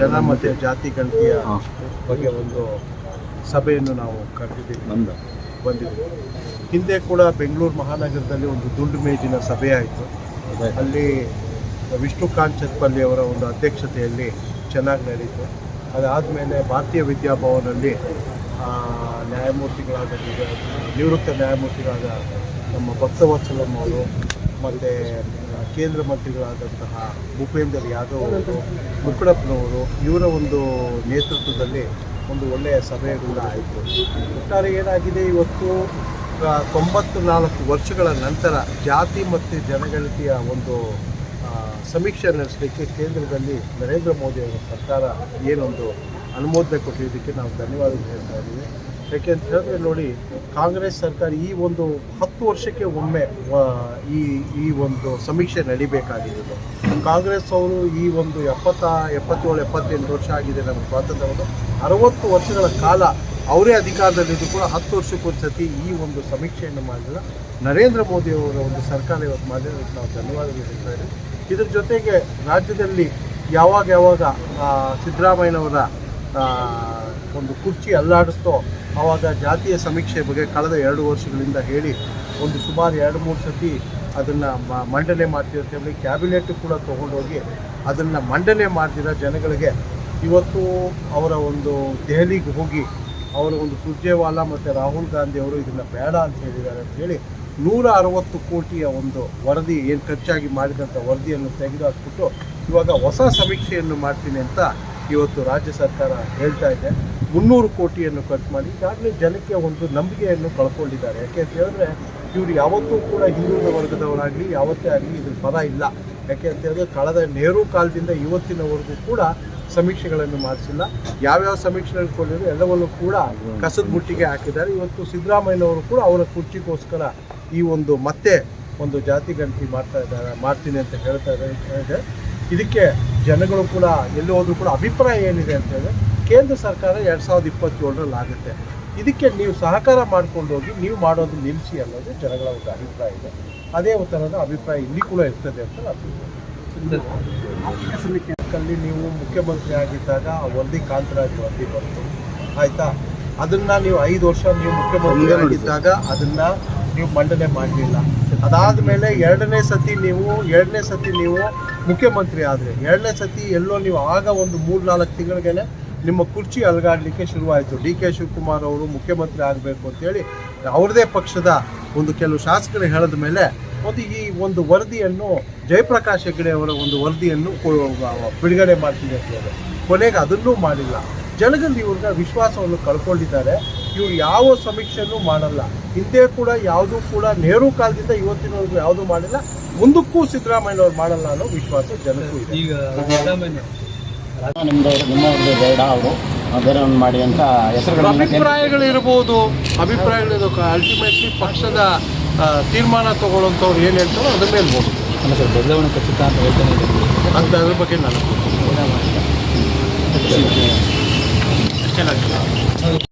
ಜನ ಮತ್ತು ಜಾತಿ ಗಣತಿಯ ಬಗ್ಗೆ ಒಂದು ಸಭೆಯನ್ನು ನಾವು ಕರೆದಿದ್ದೀವಿ. ಬಂದಿದ್ದೀವಿ. ಹಿಂದೆ ಕೂಡ ಬೆಂಗಳೂರು ಮಹಾನಗರದಲ್ಲಿ ಒಂದು ದುಂಡು ಮೇಜಿನ ಸಭೆ ಆಯಿತು. ಅಲ್ಲಿ ವಿಷ್ಣುಕಾಂತ್ ಚತ್ಪಲ್ಲಿ ಅವರ ಒಂದು ಅಧ್ಯಕ್ಷತೆಯಲ್ಲಿ ಚೆನ್ನಾಗಿ ನಡೀತು. ಅದಾದಮೇಲೆ ಭಾರತೀಯ ವಿದ್ಯಾಭವನಲ್ಲಿ ನ್ಯಾಯಮೂರ್ತಿಗಳಾದ ನಿವ- ನಿವೃತ್ತ ನ್ಯಾಯಮೂರ್ತಿಗಳಾದ ನಮ್ಮ ಭಕ್ತವತ್ಸಲಂ ಅವರು ಮತ್ತು ಕೇಂದ್ರ ಮಂತ್ರಿಗಳಾದಂತಹ ಭೂಪೇಂದರ್ ಯಾದವ್ ಅವರು ಮುಕುಳಪ್ಪನವರು ಇವರ ಒಂದು ನೇತೃತ್ವದಲ್ಲಿ ಒಂದು ಒಳ್ಳೆಯ ಸಭೆ ಕೂಡ ಆಯಿತು. ಒಟ್ಟಾರೆ ಏನಾಗಿದೆ ಇವತ್ತು? ತೊಂಬತ್ತು ನಾಲ್ಕು ವರ್ಷಗಳ ನಂತರ ಜಾತಿ ಮತ್ತು ಜನಗಣತಿಯ ಒಂದು ಸಮೀಕ್ಷೆ ನಡೆಸಲಿಕ್ಕೆ ಕೇಂದ್ರದಲ್ಲಿ ನರೇಂದ್ರ ಮೋದಿ ಅವರ ಸರ್ಕಾರ ಏನೊಂದು ಅನುಮೋದನೆ ಕೊಟ್ಟಿದ್ದಕ್ಕೆ ನಾವು ಧನ್ಯವಾದ ಹೇಳ್ತಾ ಇದ್ದೀವಿ. ಯಾಕೆ ಅಂತ ಹೇಳಿದ್ರೆ ನೋಡಿ, ಕಾಂಗ್ರೆಸ್ ಸರ್ಕಾರ ಈ ಒಂದು ಹತ್ತು ವರ್ಷಕ್ಕೆ ಒಮ್ಮೆ ಈ ಈ ಒಂದು ಸಮೀಕ್ಷೆ ನಡಿಬೇಕಾಗಿದ್ದು ಕಾಂಗ್ರೆಸ್ ಅವರು ಈ ಒಂದು ಎಪ್ಪತ್ತ, ಎಪ್ಪತ್ತೇಳು, ಎಪ್ಪತ್ತೆಂಟು ವರ್ಷ ಆಗಿದೆ ನಮ್ಮ ಸ್ವಾತಂತ್ರ್ಯವನ್ನು. ಅರವತ್ತು ವರ್ಷಗಳ ಕಾಲ ಅವರೇ ಅಧಿಕಾರದಲ್ಲಿದ್ದು ಕೂಡ ಹತ್ತು ವರ್ಷಕ್ಕೊಂದ್ಸತಿ ಈ ಒಂದು ಸಮೀಕ್ಷೆಯನ್ನು ಮಾಡಿಲ್ಲ ನರೇಂದ್ರ ಮೋದಿ ಅವರ ಒಂದು ಸರ್ಕಾರ ಇವತ್ತು ಮಾಡಿದ್ರೆ. ನಾವು ಧನ್ಯವಾದಗಳು ಹೇಳ್ತಾ ಇದ್ದೀವಿ. ಇದ್ರ ಜೊತೆಗೆ ರಾಜ್ಯದಲ್ಲಿ ಯಾವಾಗ ಯಾವಾಗ ಸಿದ್ದರಾಮಯ್ಯನವರ ಒಂದು ಕುರ್ಚಿ ಅಲ್ಲಾಡುತ್ತೋ ಆವಾಗ ಜಾತಿಯ ಸಮೀಕ್ಷೆ ಬಗ್ಗೆ ಕಳೆದ ಎರಡು ವರ್ಷಗಳಿಂದ ಹೇಳಿ ಒಂದು ಸುಮಾರು ಎರಡು ಮೂರು ಸತಿ ಅದನ್ನು ಮಂಡನೆ ಮಾಡ್ತಿರ್ತೇವೆ ಕ್ಯಾಬಿನೆಟ್ ಕೂಡ ತೊಗೊಂಡೋಗಿ ಅದನ್ನು ಮಂಡನೆ ಮಾಡ್ದಿರ ಜನಗಳಿಗೆ ಇವತ್ತು ಅವರ ಒಂದು ದೆಹಲಿಗೆ ಹೋಗಿ ಅವರ ಒಂದು ಸುರ್ಜೇವಾಲಾ ಮತ್ತು ರಾಹುಲ್ ಗಾಂಧಿ ಅವರು ಇದನ್ನು ಬೇಡ ಅಂತ ಹೇಳಿದ್ದಾರೆ ಅಂತ ಹೇಳಿ ನೂರ ಅರವತ್ತು ಕೋಟಿಯ ಒಂದು ವರದಿ ಏನು ಖರ್ಚಾಗಿ ಮಾಡಿದಂಥ ವರದಿಯನ್ನು ತೆಗೆದುಹಾಕ್ಬಿಟ್ಟು ಇವಾಗ ಹೊಸ ಸಮೀಕ್ಷೆಯನ್ನು ಮಾಡ್ತೀನಿ ಅಂತ ಇವತ್ತು ರಾಜ್ಯ ಸರ್ಕಾರ ಹೇಳ್ತಾ ಇದೆ, ಮುನ್ನೂರು ಕೋಟಿಯನ್ನು ಖರ್ಚು ಮಾಡಿ, ಈಗಾಗಲೇ ಜನಕ್ಕೆ ಒಂದು ನಂಬಿಕೆಯನ್ನು ಕಳ್ಕೊಂಡಿದ್ದಾರೆ. ಯಾಕೆ ಅಂತ ಹೇಳಿದ್ರೆ, ಇವರು ಯಾವತ್ತೂ ಕೂಡ ಹಿಂದುಳಿದ ವರ್ಗದವರಾಗಲಿ, ಯಾವತ್ತೇ ಆಗಲಿ ಇದ್ರ ಪದ ಇಲ್ಲ. ಯಾಕೆ ಅಂತ ಹೇಳಿದ್ರೆ, ಕಳೆದ ನೆಹರು ಕಾಲದಿಂದ ಇವತ್ತಿನವರೆಗೂ ಕೂಡ ಸಮೀಕ್ಷೆಗಳನ್ನು ಮಾಡಿಸಿಲ್ಲ. ಯಾವ್ಯಾವ ಸಮೀಕ್ಷೆಗಳನ್ನು ಕೊಂಡಿದ್ರು ಎಲ್ಲವನ್ನೂ ಕೂಡ ಕಸದ ಬುಟ್ಟಿಗೆ ಹಾಕಿದ್ದಾರೆ. ಇವತ್ತು ಸಿದ್ದರಾಮಯ್ಯನವರು ಕೂಡ ಅವರ ಕುರ್ಚಿಗೋಸ್ಕರ ಈ ಒಂದು ಮತ್ತೆ ಒಂದು ಜಾತಿ ಗಂಟಿ ಮಾಡ್ತಾ ಇದ್ದಾರೆ, ಮಾಡ್ತೀನಿ ಅಂತ ಹೇಳ್ತಾ ಇದ್ದಾರೆ. ಇದಕ್ಕೆ ಜನಗಳು ಕೂಡ ಎಲ್ಲಿ ಹೋದ್ರು ಕೂಡ ಅಭಿಪ್ರಾಯ ಏನಿದೆ ಅಂತ ಹೇಳಿದ್ರೆ ಕೇಂದ್ರ ಸರ್ಕಾರ ಎರಡು ಸಾವಿರದ ಇಪ್ಪತ್ತೇಳರಲ್ಲಿ ಆಗುತ್ತೆ. ಇದಕ್ಕೆ ನೀವು ಸಹಕಾರ ಮಾಡ್ಕೊಂಡು ಹೋಗಿ ನೀವು ಮಾಡೋದು ನಿಲ್ಲಿಸಿ ಅನ್ನೋದು ಜನಗಳ ಒಂದು ಅಭಿಪ್ರಾಯ ಇದೆ. ಅದೇ ಥರದ ಅಭಿಪ್ರಾಯ ಇಲ್ಲಿ ಕೂಡ ಇರ್ತದೆ ಅಂತ ನಾನು ಕಲ್ಲಿ ನೀವು ಮುಖ್ಯಮಂತ್ರಿ ಆಗಿದ್ದಾಗ ಆ ವರದಿ ಕಾಂತರಾಜ್ ವರದಿ ಬಂತು. ಆಯ್ತಾ? ಅದನ್ನ ನೀವು ಐದು ವರ್ಷ ನೀವು ಮುಖ್ಯಮಂತ್ರಿ ಆಗಿದ್ದಾಗ ಅದನ್ನ ನೀವು ಮಂಡನೆ ಮಾಡಲಿಲ್ಲ. ಅದಾದ್ಮೇಲೆ ಎರಡನೇ ಸತಿ ನೀವು ಎರಡನೇ ಸತಿ ನೀವು ಮುಖ್ಯಮಂತ್ರಿ ಆದರೆ ಎರಡನೇ ಸತಿ ಎಲ್ಲೋ ನೀವು ಆಗ ಒಂದು ಮೂರು ನಾಲ್ಕು ತಿಂಗಳಿಗೆ ನಿಮ್ಮ ಕುರ್ಚಿ ಅಲಗಾಡಲಿಕ್ಕೆ ಶುರುವಾಯಿತು. ಡಿ ಕೆ ಶಿವಕುಮಾರ್ ಅವರು ಮುಖ್ಯಮಂತ್ರಿ ಆಗಬೇಕು ಅಂತೇಳಿ ಅವ್ರದೇ ಪಕ್ಷದ ಒಂದು ಕೆಲವು ಶಾಸಕರು ಹೇಳಿದ ಮೇಲೆ ಒಂದು ಈ ಒಂದು ವರದಿಯನ್ನು ಜಯಪ್ರಕಾಶ್ ಹೆಗ್ಡೆ ಅವರ ಒಂದು ವರದಿಯನ್ನು ಬಿಡುಗಡೆ ಮಾಡ್ತಿದೆ ಅಂತ ಹೇಳಿ. ಕೊನೆಗೆ ಅದನ್ನೂ ಮಾಡಿಲ್ಲ. ಜನರಲ್ಲಿ ಇವ್ರಿಗೆ ವಿಶ್ವಾಸವನ್ನು ಕಳ್ಕೊಂಡಿದ್ದಾರೆ. ಇವ್ರು ಯಾವ ಸಮೀಕ್ಷೆನೂ ಮಾಡಲ್ಲ. ಹಿಂದೆ ಕೂಡ ಯಾವುದೂ ಕೂಡ ನೆಹರು ಕಾಲದಿಂದ ಇವತ್ತಿನವರೆಗೂ ಯಾವುದೂ ಮಾಡಿಲ್ಲ. ಮುಂದಕ್ಕೂ ಸಿದ್ದರಾಮಯ್ಯನವ್ರು ಮಾಡಲ್ಲ ಅನ್ನೋ ವಿಶ್ವಾಸ ಜನಕ್ಕೂ ಇದೆ. ಈಗ ಸಿದ್ದರಾಮಯ್ಯ. ನಿಮ್ದವ್ರು ನಿಮ್ಮವ್ರದ್ದು ಬೇಡ ಅವರು. ಬೇರೆ ಒಂದು ಮಾಡಿ ಅಂತ ಅಭಿಪ್ರಾಯಗಳಿರ್ಬೋದು ಅಭಿಪ್ರಾಯಗಳಿರೋ ಅಲ್ಟಿಮೇಟ್ಲಿ ಪಕ್ಷದ ತೀರ್ಮಾನ ತಗೊಳ್ಳೋಂಥವ್ರು ಏನು ಹೇಳ್ತಾರೋ ಅದ್ರ ಮೇಲೆ ಹೋಗುದು ಸರ್ ಬದಲಾವಣೆ ಖಚಿತ ಅಂತ ಹೇಳ್ತಾನೆ ಅಂತ ಅದ್ರ ಬಗ್ಗೆ ನಾನು. ಅಷ್ಟೇ ನನಗೆ